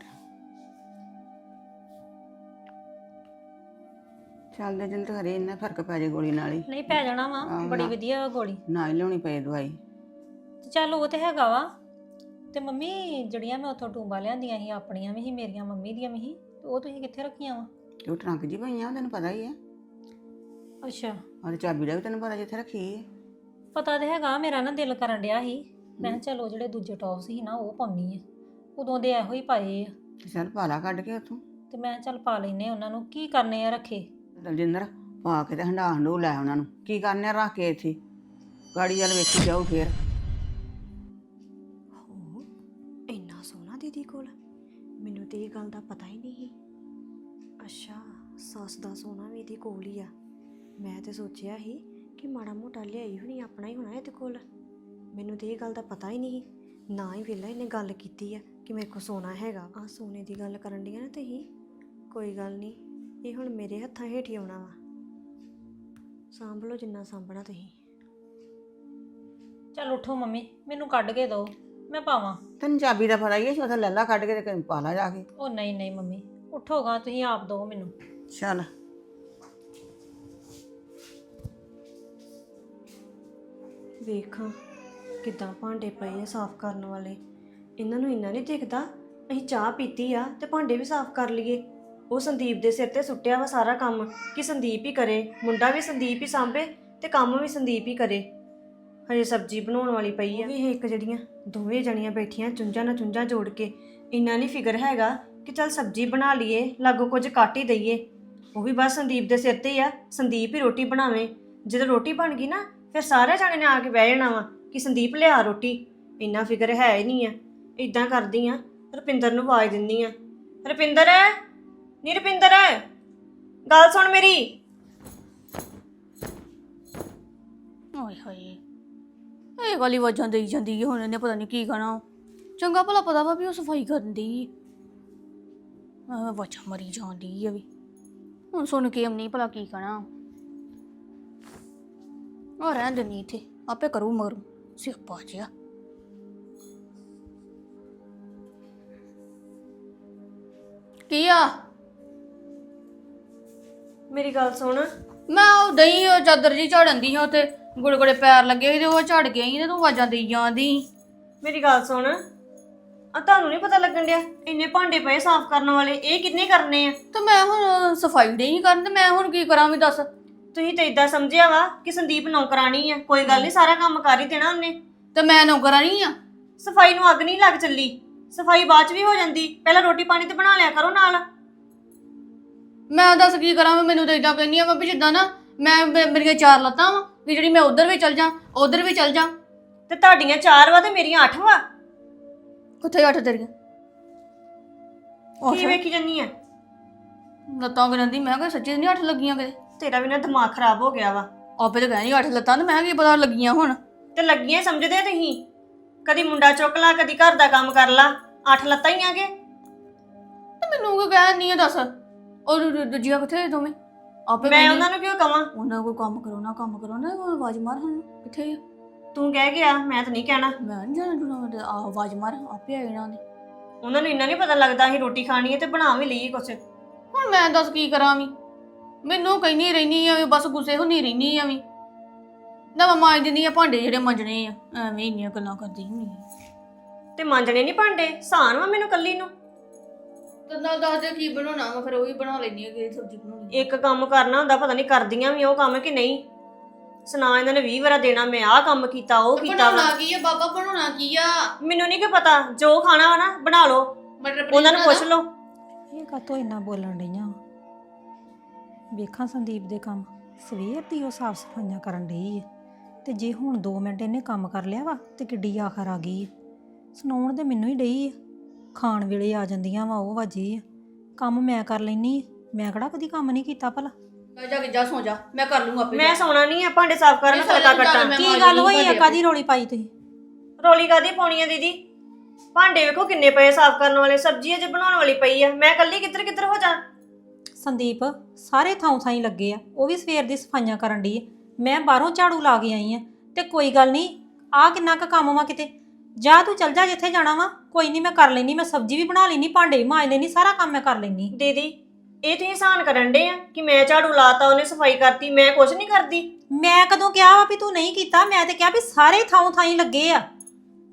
ਚੱਲ ਦੇ ਜਿੰਦਰ ਹਰੇ ਇੰਨਾ ਫ਼ਰਕ ਪੈ ਜਾਏ ਗੋਲੀ ਨਾਲ ਹੀ। ਨਹੀਂ ਪੈ ਜਾਣਾ ਵਾ। ਆਹ, ਬੜੀ ਨਾ। ਵਧੀਆ ਵਾ ਗੋਲੀ। ਨਾ ਹੀ ਲਿਆਉਣੀ ਪਏ ਦਵਾਈ। ਤੇ ਚੱਲ ਉਹ ਤੇ ਹੈਗਾ ਵਾ। ਤੇ ਮੰਮੀ ਜਿਹੜੀਆਂ ਮੈਂ ਉੱਥੋਂ ਟੂੰਬਾਂ ਲਿਆਂਦੀਆਂ ਸੀ ਆਪਣੀਆਂ ਵੀ ਸੀ ਮੇਰੀਆਂ ਮੰਮੀ ਦੀਆਂ ਵੀ ਸੀ ਤੇ ਉਹ ਤੁਸੀਂ ਕਿੱਥੇ ਰੱਖੀਆਂ ਵਾ? ਤੇ ਉਹ ਟਰੰਕ ਜੀ ਪਈਆਂ ਤੈਨੂੰ ਪਤਾ ਹੀ ਹੈ ਅੱਛਾ। ਔਰ ਚਾਬੀ ਦਾ ਵੀ ਤੈਨੂੰ ਪਤਾ ਜਿੱਥੇ ਰੱਖੀ ਹੈ ਪਤਾ ਤੇ ਹੈਗਾ ਮੇਰਾ ਨਾ ਦਿਲ ਕਰਨ ਡਿਆ ਸੀ। ਮੈਂ ਕਿਹਾ ਚੱਲ ਉਹ ਜਿਹੜੇ ਦੂਜੇ ਟੌਪ ਸੀ ਨਾ ਉਹ ਪਾਉਣੀ ਆ। ਉਦੋਂ ਦੇ ਇਹੋ ਹੀ ਪਾਏ ਆ। ਤੇ ਚੱਲ ਪਾਲਾ ਕੱਢ ਕੇ ਉੱਥੋਂ। ਤੇ ਮੈਂ ਕਿਹਾ ਚੱਲ ਪਾ ਲੈਨੇ ਉਹਨਾਂ ਨੂੰ। ਕੀ ਕਰਨੇ ਆ ਰੱਖੇ? ਦਲਜਿੰਦਰ ਪਾ ਕੇ ਤੇ ਹੰਡਾ ਹੰਡੂ ਲੈ ਉਹਨਾਂ ਨੂੰ। ਕੀ ਕਰਨੇ ਆ ਰੱਖ ਕੇ ਇੱਥੇ। ਗਾੜੀ ਵੱਲ ਵੇਖੀ ਜਾਊ ਫੇਰ। ਹੋ ਇੰਨਾ ਸੋਹਣਾ ਦੀਦੀ ਕੋਲ। ਮੈਨੂੰ ਤੇ ਇਹ ਗੱਲ ਦਾ ਪਤਾ ਹੀ ਨਹੀਂ ਸੀ। ਅੱਛਾ ਸੱਸ ਦਾ ਸੋਨਾ ਵੀ ਇਹਦੇ ਕੋਲ ਹੀ ਆ। ਮੈਂ ਤੇ ਸੋਚਿਆ ਸੀ ਕਿ ਮਾੜਾ ਮੋਟਾ ਲਿਆਈ ਹੋਣੀ ਆਪਣਾ ਹੀ ਹੋਣਾ ਇਹਦੇ ਕੋਲ। ਮੈਨੂੰ ਤੇ ਇਹ ਗੱਲ ਦਾ ਪਤਾ ਹੀ ਨਹੀਂ ਸੀ। ਨਾ ਹੀ ਵੇਲਾ ਇਹਨੇ ਗੱਲ ਕੀਤੀ ਆ ਕਿ ਮੇਰੇ ਕੋਲ ਸੋਨਾ ਹੈਗਾ। ਆ ਸੋਨੇ ਦੀ ਗੱਲ ਕਰਨ ਡੀਆਂ ਨਾ ਤੁਸੀਂ। ਕੋਈ ਗੱਲ ਨਹੀਂ ਇਹ ਹੁਣ ਮੇਰੇ ਹੱਥਾਂ ਹੇਠ ਹੀ ਆਉਣਾ ਵਾ। ਸਾਂਭ ਲਓ ਜਿੰਨਾ ਸਾਂਭਣਾ ਤੁਸੀਂ। ਚੱਲ ਉੱਠੋ ਮੰਮੀ ਮੈਨੂੰ ਕੱਢ ਕੇ ਦਿਓ। ਮੈਂ ਪਾਵਾਂ। ਤੈਨੂੰ ਚਾਬੀ ਦਾ ਪਤਾ ਹੀ ਹੈ ਲੱਲਾ ਕੱਢ ਕੇ ਤੇ ਪਾਲਾ ਜਾ ਕੇ। ਉਹ ਨਹੀਂ ਨਹੀਂ ਮੰਮੀ ਉੱਠੋਗਾ ਤੁਸੀਂ ਆਪ ਦਿਓ ਮੈਨੂੰ। ਚੱਲ। ਵੇਖਾਂ ਕਿੱਦਾਂ ਭਾਂਡੇ ਪਏ ਆ ਸਾਫ਼ ਕਰਨ ਵਾਲੇ। ਇਹਨਾਂ ਨੂੰ ਇੰਨਾ ਨਹੀਂ ਦਿਖਦਾ, ਅਸੀਂ ਚਾਹ ਪੀਤੀ ਆ ਤੇ ਭਾਂਡੇ ਵੀ ਸਾਫ਼ ਕਰ ਲਈਏ। ਉਹ ਸੰਦੀਪ ਦੇ ਸਿਰ ਤੇ ਸੁੱਟਿਆ ਵਾ ਸਾਰਾ ਕੰਮ, ਕਿ ਸੰਦੀਪ ਹੀ ਕਰੇ। ਮੁੰਡਾ ਵੀ ਸੰਦੀਪ ਹੀ ਸਾਂਭੇ ਤੇ ਕੰਮ ਵੀ ਸੰਦੀਪ ਹੀ ਕਰੇ। ਹਜੇ ਸਬਜ਼ੀ ਬਣਾਉਣ ਵਾਲੀ ਪਈ ਆ। ਵੀ ਇਹ ਇੱਕ ਜਿਹੜੀਆਂ ਦੋਵੇਂ ਜਣੀਆਂ ਬੈਠੀਆਂ ਚੁੰਝਾਂ ਨਾਲ ਚੁੰਝਾਂ ਜੋੜ ਕੇ, ਇੰਨਾ ਨਹੀਂ ਫਿਕਰ ਹੈਗਾ ਕਿ ਚੱਲ ਸਬਜ਼ੀ ਬਣਾ ਲਈਏ, ਲਾਗੋ ਕੁਝ ਕੱਟ ਹੀ ਦਈਏ। ਉਹ ਵੀ ਬਸ ਸੰਦੀਪ ਦੇ ਸਿਰ ਤੇ ਹੀ ਆ, ਸੰਦੀਪ ਹੀ ਰੋਟੀ ਬਣਾਵੇ। ਜਦੋਂ ਰੋਟੀ ਬਣ ਗਈ ਨਾ ਫਿਰ ਸਾਰੇ ਜਾਣੇ ਨੇ ਆ ਕੇ ਬਹਿ ਜਾਣਾ ਵਾ ਕਿ ਸੰਦੀਪ ਲਿਆ ਰੋਟੀ। ਇੰਨਾ ਫਿਕਰ ਹੈ ਹੀ ਨਹੀਂ ਆ। ਇਦਾਂ ਕਰਦੀ ਆ, ਰੁਪਿੰਦਰ ਨੂੰ ਆਵਾਜ਼ ਦਿੰਦੀ ਆ। ਰੁਪਿੰਦਰ? ਨੀ ਰੁਪਿੰਦਰ? ਗੱਲ ਸੁਣ ਮੇਰੀ। ਓਏ ਹੋਏ। ਇਹ ਵਾਲੀ ਵਜਾਂ ਦੇਈ ਜਾਂਦੀ ਹੈ ਹੁਣ ਇਹਨੇ ਪਤਾ ਨਹੀਂ ਕੀ ਕਹਣਾ। ਚੰਗਾ ਭਲਾ ਪਤਾ ਵਾ ਵੀ ਉਹ ਸਫ਼ਾਈ ਕਰਨ ਦੀ। ਆ ਵਜਾਂ ਮਰੀ ਜਾਂਦੀ ਹੈ ਵੀ। ਹੁਣ ਸੁਣ ਕੇ ਨਹੀਂ ਭਲਾ ਕੀ ਕਹਣਾ। ਉਹ ਰਹਿਣ ਦੇ ਨਹੀਂ ਇੱਥੇ ਆਪੇ ਕਰੂ ਮਰੂ ਸਿਆਪਾ ਜਿਆ। ਕੀ ਆ? ਮੇਰੀ ਗੱਲ ਸੁਣ। ਮੈਂ ਉਹ ਦਹੀਂ ਉਹ ਚਾਦਰ ਜੀ ਝਾੜਨ ਦੀ ਹਾਂ ਤੇ ਗੁੜਗੁੜੇ ਪੈਰ ਲੱਗੇ ਸੀ ਤੇ ਉਹ ਝੜ ਸੀ ਤੇ ਤੂੰ ਆਵਾਜ਼ਾਂ ਦੇਈ ਜਾਂਦੀ। ਮੇਰੀ ਗੱਲ ਸੁਣ। ਆ ਤੁਹਾਨੂੰ ਨਹੀਂ ਪਤਾ ਲੱਗਣ ਡਿਆ ਇੰਨੇ ਭਾਂਡੇ ਪਏ ਸਾਫ਼ ਕਰਨ ਵਾਲੇ ਇਹ ਕਿੰਨੇ ਕਰਨੇ ਆ? ਤੇ ਮੈਂ ਹੁਣ ਸਫ਼ਾਈ ਨਹੀਂ ਕਰਨ ਤੇ ਮੈਂ ਹੁਣ ਕੀ ਕਰਾਂ ਵੀ ਦੱਸ? ਤੁਸੀਂ ਤਾਂ ਇਦਾਂ ਸਮਝਿਆ ਵਾ ਕਿ ਸੰਦੀਪ ਨੌਕਰਾਨੀ ਆ ਕੋਈ ਗੱਲ ਨਹੀਂ ਸਾਰਾ ਕੰਮ ਕਰ ਹੀ ਦੇਣਾ ਉਹਨੇ। ਤੇ ਮੈਂ ਨੌਕਰਾਂ ਨਹੀਂ ਆ? ਸਫ਼ਾਈ ਨੂੰ ਅੱਗ ਨਹੀਂ ਲੱਗ ਚੱਲੀ। ਸਫ਼ਾਈ ਬਾਅਦ ਚ ਵੀ ਹੋ ਜਾਂਦੀ ਪਹਿਲਾਂ ਰੋਟੀ ਪਾਣੀ ਤੇ ਬਣਾ ਲਿਆ ਕਰੋ ਨਾਲ। ਮੈਂ ਦੱਸ ਕੀ ਕਰਾਂ ਵੀ ਮੈਨੂੰ ਤਾਂ ਇਦਾਂ ਕਹਿੰਦੀ ਆ ਵੀ ਜਿੱਦਾਂ ਨਾ ਮੈਂ ਮੇ- ਮੇਰੀਆਂ ਚਾਰ ਲੱਤਾਂ ਵਾ ਵੀ ਜਿਹੜੀ ਮੈਂ ਉਧਰ ਵੀ ਚੱਲ ਜਾ ਉਧਰ ਵੀ ਚੱਲ ਜਾ। ਤੇ ਤੁਹਾਡੀਆਂ ਚਾਰ ਵਾ ਤੇ ਮੇਰੀਆਂ ਅੱਠ ਵਾ? ਕਿੱਥੇ ਅੱਠ ਤੇਰੀਆਂ। ਕੀ ਵੇਖੀ ਜੰਨੀ ਆ? ਲੱਤਾਂ ਗਿਣਦੀ ਮੈਂ ਕਿਹਾ ਸੱਚੀ ਨਹੀਂ ਅੱਠ ਲੱਗੀਆਂ ਕਿਤੇ। ਤੇਰਾ ਵੀ ਨਾ ਦਿਮਾਗ ਖਰਾਬ ਹੋ ਗਿਆ ਵਾ। ਆਪੇ ਤਾਂ ਕਹਿੰਦੀ ਅੱਠ ਲੱਤਾਂ ਤੇ ਮੈਂ ਕੀ ਪਤਾ ਲੱਗੀਆਂ ਹੁਣ। ਤੇ ਲੱਗੀਆਂ ਸਮਝਦੇ ਆ ਤੁਸੀਂ? ਕਦੀ ਮੁੰਡਾ ਚੁੱਕ ਲਾ ਕਦੀ ਘਰ ਦਾ ਕੰਮ ਕਰ ਲਾ ਅੱਠ ਲੱਤਾਂ ਹੀ ਆਗੇ। ਤੇ ਮੈਨੂੰ ਕੀ ਕਹਿ ਨਹੀਂ ਦੱਸ? ਉਹ ਦੂ- ਦੂਜੀਆਂ ਕਿੱਥੇ ਦੋਵੇਂ? ਆਪੇ ਮੈਂ ਕਹਿੰਦੀ- ਉਹਨਾਂ ਨੂੰ ਕਿਉਂ ਕਵਾਂ? ਉਹਨਾਂ ਕੋਈ ਕੰਮ ਕਰੋ ਨਾ ਕੰਮ ਕਰੋ ਨਾ ਕੋਈ ਆਵਾਜ਼ ਮਾਰ ਹਨ ਕਿੱਥੇ ਆ? ਤੂੰ ਕਹਿ ਗਿਆ ਮੈਂ ਤਾਂ ਨਹੀਂ ਕਹਿਣਾ। ਮੈਂ ਨਹੀਂ ਜਾਣਾ ਜੁਣਾ ਆਵਾਜ਼ ਮਾਰ ਆਪੇ ਆ ਜਾਣਾ ਨੇ ਉਹਨਾਂ ਨੂੰ ਇੰਨਾ ਨਹੀਂ ਪਤਾ ਲੱਗਦਾ ਅਸੀਂ ਰੋਟੀ ਖਾਣੀ ਹੈ ਤੇ ਬਣਾ ਵੀ ਲਈਏ ਕੁਛ। ਹੁਣ ਮੈਂ ਦੱਸ ਕੀ ਕਰਾਂ ਵੀ? ਮੈਨੂੰ ਕਹਿੰਦੀ ਰਹਿਨੀ ਆ ਵੀ ਬਸ ਗੁੱਸੇ ਹੁੰਨੀ ਰਹਿਨੀ ਆ ਵੀ। ਨਾ ਮੈਂ ਮਾਂਜ ਦਿੰਦੀ ਆ ਭਾਂਡੇ ਜਿਹੜੇ ਮੰਜਣੇ ਆ ਐਵੇਂ ਇੰਨੀਆਂ ਗੱਲਾਂ ਕਰਦੀ ਹੁੰਨੀ ਆ। ਤੇ ਮਾਂਜਣੇ ਨਹੀਂ ਭਾਂਡੇ? ਸਾਨ ਵਾ ਮੈਨੂੰ ਕੱਲੀ ਨੂੰ। ਤੇ ਨਾਲ ਦੱਸ ਦੇ ਕੀ ਬਣਾਉਣਾ ਵਾ ਫਿਰ ਉਹ ਵੀ ਬਣਾ ਲੈਣੀ ਆ ਕਿ ਸਬਜ਼ੀ ਬਣਾਉਣੀ ਇੱਕ ਕੰਮ ਕਰਨਾ ਹੁੰਦਾ ਪਤਾ ਨਹੀਂ ਕਰਦੀਆਂ ਵੀ ਉਹ ਕੰਮ ਕਿ ਨਹੀਂ। ਸੁਣਾ ਇਹਨਾਂ ਨੇ 20 ਵਾਰਾ ਦੇਣਾ ਮੈਂ ਆਹ ਕੰਮ ਕੀਤਾ ਉਹ ਕੀਤਾ ਵਾ। ਬਣਾਉਣਾ ਕੀ ਆ ਬਾਬਾ ਬਣਾਉਣਾ ਕੀ ਆ? ਮੈਨੂੰ ਨਹੀਂ ਕਿ ਪਤਾ ਜੋ ਖਾਣਾ ਵਾ ਨਾ ਬਣਾ ਲਓ। ਮਟਰ ਪਨੀਰ ਉਹਨਾਂ ਨੂੰ ਪੁੱਛ ਲਾ। ਲਓ। ਇਹ ਕਾਤੋਂ ਇੰਨਾ ਬੋਲਣ ਡਈਆਂ? ਵੇਖਾਂ ਸੰਦੀਪ ਦੇ ਕੰਮ। ਸਵੇਰ ਦੀ ਉਹ ਸਾਫ਼ ਸਫਾਈਆਂ ਕਰਨ ਡਈ ਹੈ ਤੇ ਜੇ ਹੁਣ 2 ਮਿੰਟ ਇਹਨੇ ਕੰਮ ਕਰ ਲਿਆ ਵਾ ਤੇ ਕਿੱਡੀ ਆਖਰ ਆ ਗਈ ਹੈ ਸੁਣਾਉਣ ਤੇ ਮੈਨੂੰ ਹੀ ਡਈ ਹੈ ਖਾਣ ਵੇਲੇ ਆ ਜਾਂਦੀਆਂ ਵਾ ਉਹ ਵਾਜੀ ਕੰਮ ਮੈਂ ਕਰ ਲੈਨੀ ਮੈਂ ਕਿਹੜਾ ਕਦੀ ਕੰਮ ਨਹੀਂ ਕੀਤਾ ਭਲਾ? ਜਾ ਜਾ ਕੇ ਜਾ ਸੌ ਜਾ। ਮੈਂ ਕਰ ਲੂੰਗਾ ਆਪੇ। ਮੈਂ ਸੌਣਾ ਨਹੀਂ ਆ ਭਾਂਡੇ ਸਾਫ਼ ਕਰਨ ਇਹ ਤੜਕਾ ਸਾਰੇ ਕੱਟਾਂ ਮੈਂ ਕੀ ਮਾਂਜ ਗੱਲ ਲੂੰਗੀ ਹੋਈ ਹੈ ਭਾਂਡੇ ਕਾਦੀ ਰੋਲੀ ਪਾਈ ਤੁਸੀਂ? ਰੋਲੀ ਕਾਦੀ ਪਾਉਣੀ ਆ ਦੀਦੀ? ਭਾਂਡੇ ਵੇਖੋ ਕਿੰਨੇ ਪਏ ਸਾਫ਼ ਕਰਨ ਵਾਲੇ। ਸਬਜ਼ੀ ਅਜੇ ਬਣਾਉਣ ਵਾਲੀ ਪਈ ਆ। ਮੈਂ ਕੱਲੀ ਕਿੱਧਰ ਕਿੱਧਰ ਹੋ ਜਾ ਸੰਦੀਪ ਸਾਰੇ ਥਾਂ ਥਾਂ ਹੀ ਲੱਗੇ ਆ। ਉਹ ਵੀ ਸਵੇਰ ਦੀ ਸਫਾਈਆਂ ਕਰਨ ਡਈ ਮੈਂ ਬਾਹਰੋਂ ਝਾੜੂ ਲਾ ਕੇ ਆਈ ਆ। ਤੇ ਕੋਈ ਗੱਲ ਨਹੀਂ ਆ ਕਿੰਨਾ ਕੁ ਕੰਮ ਵਾ ਕਿਤੇ? ਜਾ ਤੂੰ ਚੱਲ ਜਾ ਜਿੱਥੇ ਜਾਣਾ ਵਾ। ਕੋਈ ਨਹੀਂ ਮੈਂ ਕਰ ਲੈਣੀ ਮੈਂ ਸਬਜ਼ੀ ਵੀ ਬਣਾ ਲੈਣੀ ਭਾਂਡੇ ਵੀ ਮਾਂਜ ਲੈਣੀ ਸਾਰਾ ਕੰਮ ਮੈਂ ਕਰ ਲੈਣੀ ਦੀਦੀ ਇਹ ਤੁਸੀਂ ਆਸਾਨ ਕਰਨ ਡੇ ਆ ਕਿ ਮੈਂ ਝਾੜੂ ਲਾਤਾ ਉਹਨੇ ਸਫ਼ਾਈ ਕਰਤੀ ਮੈਂ ਕੁਝ ਨਹੀਂ ਕਰਦੀ? ਮੈਂ ਕਦੋਂ ਕਿਹਾ ਵਾ ਵੀ ਤੂੰ ਨਹੀਂ ਕੀਤਾ? ਮੈਂ ਤੇ ਕਿਹਾ ਵੀ ਸਾਰੇ ਥਾਂ ਥਾਂ ਹੀ ਲੱਗੇ ਆ।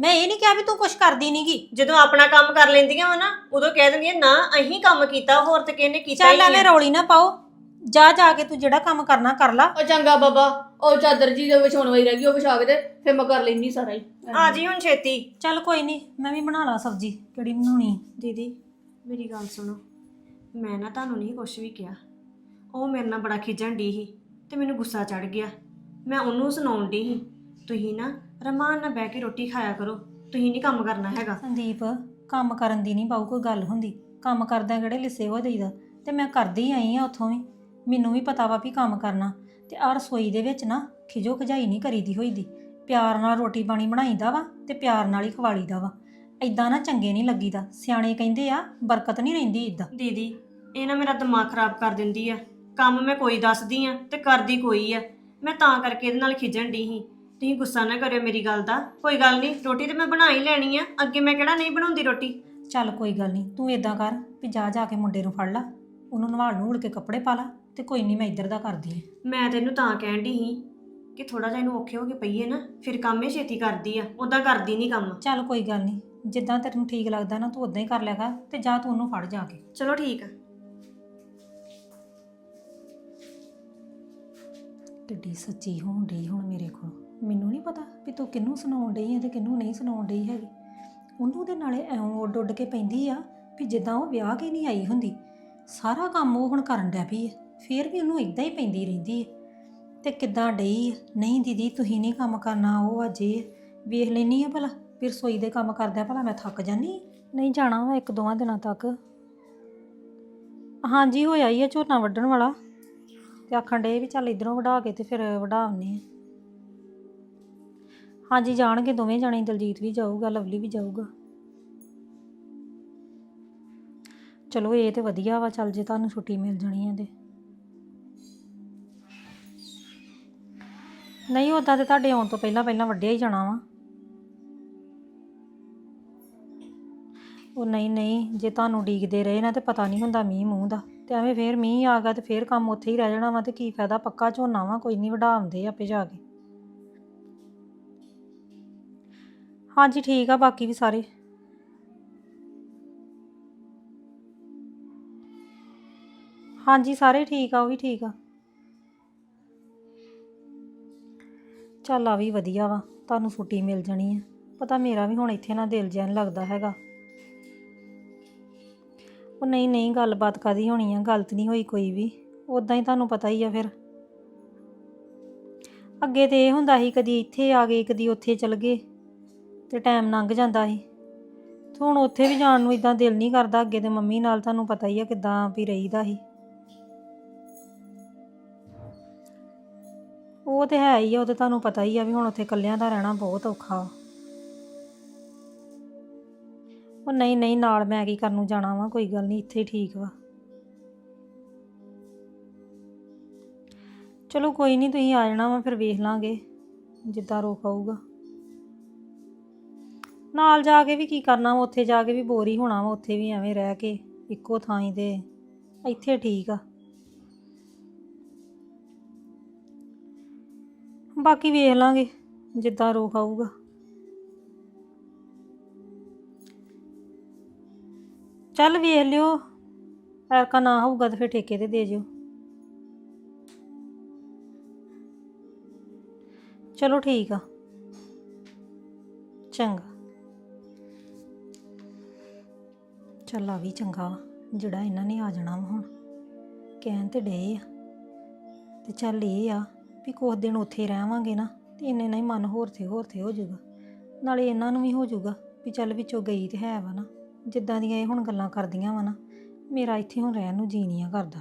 ਮੈਂ ਇਹ ਨਹੀਂ ਕਿਹਾ ਵੀ ਤੂੰ ਕੁਝ ਕਰਦੀ ਨਹੀਂਗੀ ਜਦੋਂ ਆਪਣਾ ਕੰਮ ਕਰ ਲੈਂਦੀਆਂ ਵਾ ਨਾ ਉਦੋਂ ਕਹਿ ਦਿੰਦੀਆਂ ਨਾ ਅਹੀਂ ਕੰਮ ਕੀਤਾ ਹੋਰ ਤੇ ਕਿਸੇ ਨੇ ਕੀਤਾ ਹੀ ਚੱਲ ਐਵੇਂ ਨਹੀਂ ਰੌਲੀ ਨਾ ਪਾਓ। ਜਾ ਜਾ ਕੇ ਤੂੰ ਜਿਹੜਾ ਕੰਮ ਕਰਨਾ ਕਰ ਲਾ। ਉਹ ਚੰਗਾ ਬਾਬਾ ਉਹ ਚਾਦਰ ਜੀ ਦੇ ਵਿਛਾਉਣ ਵਾਲੀ ਰਹਿ ਗਈ ਉਹ ਵਿਛਾ ਕੇ ਤੇ ਫਿਰ ਮੈਂ ਕਰ ਲੈਣੀ ਸਾਰਾ ਹੀ। ਆ ਜੀ ਹੁਣ ਛੇਤੀ। ਚੱਲ ਕੋਈ ਨਹੀਂ ਮੈਂ ਵੀ ਬਣਾ ਲਾ ਸਬਜ਼ੀ ਕਿਹੜੀ ਬਣਾਉਣੀ ਦੀਦੀ ਮੇਰੀ ਗੱਲ ਸੁਣੋ। ਮੈਂ ਨਾ ਤੁਹਾਨੂੰ ਨਹੀਂ ਕੁਝ ਵੀ ਕਿਹਾ। ਉਹ ਮੇਰੇ ਨਾਲ ਬੜਾ ਖਿਜਣ ਦੀ ਸੀ ਤੇ ਮੈਨੂੰ ਗੁੱਸਾ ਚੜ ਗਿਆ। ਮੈਂ ਉਹਨੂੰ ਸੁਣਾਉਣ ਦੀ ਸੀ। ਤੁਸੀਂ ਨਾ ਰਮਾਨ ਨਾਲ ਬਹਿ ਕੇ ਰੋਟੀ ਖਾਇਆ ਕਰੋ। ਤੁਸੀਂ ਨਹੀਂ ਕੰਮ ਕਰਨਾ ਹੈਗਾ। ਸੰਦੀਪ ਕੰਮ ਕਰਨ ਦੀ ਨਹੀਂ ਬਾਊ ਕੋਈ ਗੱਲ ਹੁੰਦੀ। ਕੰਮ ਕਰਦਿਆਂ ਕਿਹੜੇ ਲਿੱਸੇ ਹੋ ਜਾਈਦਾ? ਤੇ ਮੈਂ ਕਰਦੀ ਆਈ ਆ ਉੱਥੋਂ ਵੀ। ਮੈਨੂੰ ਵੀ ਪਤਾ ਵਾ ਵੀ ਕੰਮ ਕਰਨਾ। ਤੇ ਆ ਰਸੋਈ ਦੇ ਵਿੱਚ ਨਾ ਖਿਜੋ ਖਜਾਈ ਨਹੀਂ ਕਰੀਦੀ ਹੋਈਦੀ। ਪਿਆਰ ਨਾਲ ਰੋਟੀ ਪਾਣੀ ਬਣਾਈਦਾ ਵਾ ਤੇ ਪਿਆਰ ਨਾਲ ਹੀ ਖਵਾਲੀਦਾ ਵਾ। ਐਦਾਂ ਨਾ ਚੰਗੇ ਨਹੀਂ ਲੱਗੀਦਾ। ਸਿਆਣੇ ਕਹਿੰਦੇ ਆ ਬਰਕਤ ਨਹੀਂ ਰਹਿੰਦੀ ਇਦਾਂ ਦੀਦੀ ਇਹ ਨਾ ਮੇਰਾ ਦਿਮਾਗ ਖਰਾਬ ਕਰ ਦਿੰਦੀ ਆ। ਕੰਮ ਮੈਂ ਕੋਈ ਦੱਸਦੀ ਆ ਤੇ ਕਰਦੀ ਕੋਈ ਆ। ਮੈਂ ਤਾਂ ਕਰਕੇ ਇਹਦੇ ਨਾਲ ਖਿਜਣ ਦੀ ਸੀ। ਤੁਸੀਂ ਗੁੱਸਾ ਨਾ ਕਰਿਓ ਮੇਰੀ ਗੱਲ ਦਾ। ਕੋਈ ਗੱਲ ਨਹੀਂ ਰੋਟੀ ਤੇ ਮੈਂ ਬਣਾ ਹੀ ਲੈਣੀ ਆ। ਅੱਗੇ ਮੈਂ ਕਿਹੜਾ ਨਹੀਂ ਬਣਾਉਂਦੀ ਰੋਟੀ? ਚੱਲ ਕੋਈ ਗੱਲ ਨਹੀਂ ਤੂੰ ਇਦਾਂ ਕਰ ਵੀ ਜਾ ਜਾ ਕੇ ਮੁੰਡੇ ਨੂੰ ਫੜ ਲਾ। ਉਹਨੂੰ ਨਵਾਲ ਨੂਲ ਕੇ ਕੱਪੜੇ ਪਾ ਲਾ ਤੇ ਕੋਈ ਨਹੀਂ ਮੈਂ ਇੱਧਰ ਦਾ ਕਰਦੀ ਆਂ। ਮੈਂ ਤੈਨੂੰ ਤਾਂ ਕਹਿਣ ਦੀ ਸੀ ਕਿ ਥੋੜਾ ਜਿਹਾ ਇਹਨੂੰ ਔਖੇ ਹੋ ਕੇ ਪਈਏ ਨਾ ਫਿਰ ਕੰਮ ਇਹ ਛੇਤੀ ਕਰਦੀ ਆ ਉਦਾਂ ਕਰਦੀ ਨਹੀਂ ਕੰਮ। ਚੱਲ ਕੋਈ ਗੱਲ ਨਹੀਂ ਜਿੱਦਾਂ ਤੈਨੂੰ ਠੀਕ ਲੱਗਦਾ ਨਾ ਤੂੰ ਉਦਾਂ ਹੀ ਕਰ ਲਿਆ ਕਰ ਤੇ ਜਾ ਤੂੰ ਉਹਨੂੰ ਫੜ ਜਾ ਕੇ। ਚਲੋ ਠੀਕ ਆ। ਕਿੱਡੀ ਸੱਚੀ ਹੋਣ ਡਈ ਹੁਣ ਮੇਰੇ ਕੋਲ। ਮੈਨੂੰ ਨਹੀਂ ਪਤਾ ਵੀ ਤੂੰ ਕਿਹਨੂੰ ਸੁਣਾਉਣ ਡਈ ਹੈ ਤੇ ਕਿਹਨੂੰ ਨਹੀਂ ਸੁਣਾਉਣ ਡਈ ਹੈਗੀ। ਉਹਨੂੰ ਦੇ ਨਾਲੇ ਐਂ ਉੱਡ ਉੱਡ ਕੇ ਪੈਂਦੀ ਆ ਵੀ ਜਿੱਦਾਂ ਉਹ ਵਿਆਹ ਕੇ ਨਹੀਂ ਆਈ ਹੁੰਦੀ, ਸਾਰਾ ਕੰਮ ਉਹ ਹੁਣ ਕਰਨ ਡਿਆ ਪਈ ਹੈ ਫੇਰ ਵੀ ਉਹਨੂੰ ਇਦਾਂ ਹੀ ਪੈਂਦੀ ਰਹਿੰਦੀ ਹੈ ਤੇ ਕਿੱਦਾਂ ਡਈ ਨਹੀਂ ਦੀਦੀ, ਤੁਸੀਂ ਨਹੀਂ ਕੰਮ ਕਰਨਾ, ਉਹ ਅਜੇ ਵੇਖ ਲੈਣੀ ਆ ਭਲਾ, ਵੀ ਰਸੋਈ ਦੇ ਕੰਮ ਕਰਦਾ ਭਲਾ ਮੈਂ ਥੱਕ ਜਾਨੀ ਨਹੀਂ, ਜਾਣਾ ਵਾ ਇੱਕ ਦੋਵਾਂ ਦਿਨਾਂ ਤੱਕ। ਹਾਂਜੀ ਹੋਇਆ ਹੀ ਆ ਝੋਨਾ ਵੱਢਣ ਵਾਲਾ। ਤੇ ਆਖਣ ਡੇ ਵੀ ਚੱਲ ਇਧਰੋਂ ਵਢਾ ਕੇ ਤੇ ਫਿਰ ਵਢਾ ਆਉਂਦੇ ਆ। ਹਾਂਜੀ, ਜਾਣਗੇ ਦੋਵੇਂ ਜਾਣੇ, ਦਲਜੀਤ ਵੀ ਜਾਊਗਾ, ਲਵਲੀ ਵੀ ਜਾਊਗਾ। ਚਲੋ, ਇਹ ਤੇ ਵਧੀਆ ਵਾ, ਚੱਲ ਜੇ ਤੁਹਾਨੂੰ ਛੁੱਟੀ ਮਿਲ ਜਾਣੀ ਹੈ ਤੇ। ਨਹੀਂ ਉਦਾਂ ਤੇ ਤੁਹਾਡੇ ਆਉਣ ਤੋਂ ਪਹਿਲਾਂ ਪਹਿਲਾਂ ਵੱਢਿਆ ਹੀ ਜਾਣਾ ਵਾ। ਉਹ ਨਹੀਂ ਨਹੀਂ, ਜੇ ਤੁਹਾਨੂੰ ਡੀਕਦੇ ਰਹੇ ਨਾ ਤੇ ਪਤਾ ਨਹੀਂ ਹੁੰਦਾ ਮੀਂਹ ਮੂੰਹ ਦਾ। ਤੇ ਐਵੇਂ ਫੇਰ ਮੀਂਹ ਆ ਗਿਆ ਤੇ ਫੇਰ ਕੰਮ ਉੱਥੇ ਹੀ ਰਹਿ ਜਾਣਾ ਵਾ ਤੇ ਕੀ ਫਾਇਦਾ, ਪੱਕਾ ਝੋਨਾ ਵਾ, ਕੋਈ ਨਹੀਂ ਵਢਾਉਂਦੇ ਆਪੇ ਜਾ ਕੇ। ਹਾਂਜੀ, ਠੀਕ ਆ, ਬਾਕੀ ਵੀ ਸਾਰੇ। ਹਾਂਜੀ, ਸਾਰੇ ਠੀਕ ਆ, ਉਹ ਵੀ ਠੀਕ ਆ। ਚੱਲ ਆ ਵੀ ਵਧੀਆ ਵਾ, ਤੁਹਾਨੂੰ ਛੁੱਟੀ ਮਿਲ ਜਾਣੀ ਹੈ ਪਤਾ ਮੇਰਾ ਵੀ ਹੁਣ ਇੱਥੇ ਨਾ ਦਿਲ ਜਿਹਾ ਨਹੀਂ ਲੱਗਦਾ ਹੈਗਾ। ਉਹ ਨਹੀਂ ਨਹੀਂ, ਗੱਲਬਾਤ ਕਾਦੀ ਹੋਣੀ ਆ, ਗਲਤ ਨਹੀਂ ਹੋਈ ਕੋਈ ਵੀ। ਉਦਾਂ ਹੀ ਤੁਹਾਨੂੰ ਪਤਾ ਹੀ ਆ ਫਿਰ। ਅੱਗੇ ਤੇ ਇਹ ਹੁੰਦਾ ਸੀ, ਕਦੀ ਇੱਥੇ ਆ ਗਏ, ਕਦੀ ਉੱਥੇ ਚਲ ਗਏ। ਤੇ ਟਾਈਮ ਲੰਘ ਜਾਂਦਾ ਸੀ। ਤੇ ਹੁਣ ਉੱਥੇ ਵੀ ਜਾਣ ਨੂੰ ਇਦਾਂ ਦਿਲ ਨਹੀਂ ਕਰਦਾ, ਅੱਗੇ ਤੇ ਮੰਮੀ ਨਾਲ ਤੁਹਾਨੂੰ ਪਤਾ ਹੀ ਆ ਕਿਦਾਂ ਵੀ ਰਹੀਦਾ ਸੀ। ਉਹ ਤੇ ਹੈ ਹੀ ਆ, ਉਹ ਤੇ ਤੁਹਾਨੂੰ ਪਤਾ ਹੀ ਆ ਵੀ ਹੁਣ ਉੱਥੇ ਇਕੱਲਿਆਂ ਦਾ ਰਹਿਣਾ ਬਹੁਤ ਔਖਾ ਵਾ। ਉਹ ਨਹੀਂ ਨਹੀਂ, ਨਾਲ ਮੈਂ ਕੀ ਕਰਨ ਨੂੰ ਜਾਣਾ ਵਾ, ਕੋਈ ਗੱਲ ਨਹੀਂ, ਇੱਥੇ ਹੀ ਠੀਕ ਵਾ। ਚਲੋ ਕੋਈ ਨਹੀਂ, ਤੁਸੀਂ ਆ ਜਾਣਾ ਵਾ, ਫਿਰ ਵੇਖ ਲਾਂਗੇ, ਜਿੱਦਾਂ ਰੋਕ ਆਊਗਾ। ਨਾਲ ਜਾ ਕੇ ਵੀ ਕੀ ਕਰਨਾ ਵਾ, ਉੱਥੇ ਜਾ ਕੇ ਵੀ ਬੋਰ ਹੀ ਹੋਣਾ ਵਾ, ਉੱਥੇ ਵੀ ਐਵੇਂ ਰਹਿ ਕੇ, ਇੱਕੋ ਥਾਂ ਹੀ ਤੇ। ਇੱਥੇ ਠੀਕ ਆ। ਬਾਕੀ ਵੇਖ ਲਾਂਗੇ, ਜਿੱਦਾਂ ਰੋਕ ਆਊਗਾ। ਚੱਲ ਵੇਖ ਲਿਓ ਐਰਕਾ ਨਾ ਹੋਊਗਾ ਤਾਂ ਫਿਰ ਠੇਕੇ ਤੇ ਦੇ ਜਿਓ। ਚਲੋ ਠੀਕ ਆ। ਚੰਗਾ। ਚੱਲ ਆ ਵੀ ਚੰਗਾ ਵਾ, ਜਿਹੜਾ ਇਹਨਾਂ ਨੇ ਆ ਜਾਣਾ ਵਾ ਹੁਣ। ਕਹਿਣ ਤੇ ਡੇ ਆ। ਤੇ ਚੱਲ ਇਹ ਆ ਵੀ ਕੁਛ ਦਿਨ ਉੱਥੇ ਰਹਿਵਾਂਗੇ ਨਾ ਤੇ ਇੰਨੇ ਨਾਲ ਹੀ ਮਨ ਹੋਰ ਤੇ ਹੋਰ ਤੇ ਹੋ ਜਾਊਗਾ। ਨਾਲੇ ਇਹਨਾਂ ਨੂੰ ਵੀ ਹੋ ਜਾਊਗਾ ਵੀ ਚੱਲ ਵਿੱਚੋਂ ਗਈ ਤੇ ਹੈ ਵਾ ਨਾ। ਜਿੱਦਾਂ ਦੀਆਂ ਇਹ ਹੁਣ ਗੱਲਾਂ ਕਰਦੀਆਂ ਵਾ ਨਾ ਮੇਰਾ ਇੱਥੇ ਹੁਣ ਰਹਿਣ ਨੂੰ ਜੀ ਨਹੀਂ ਆ ਕਰਦਾ।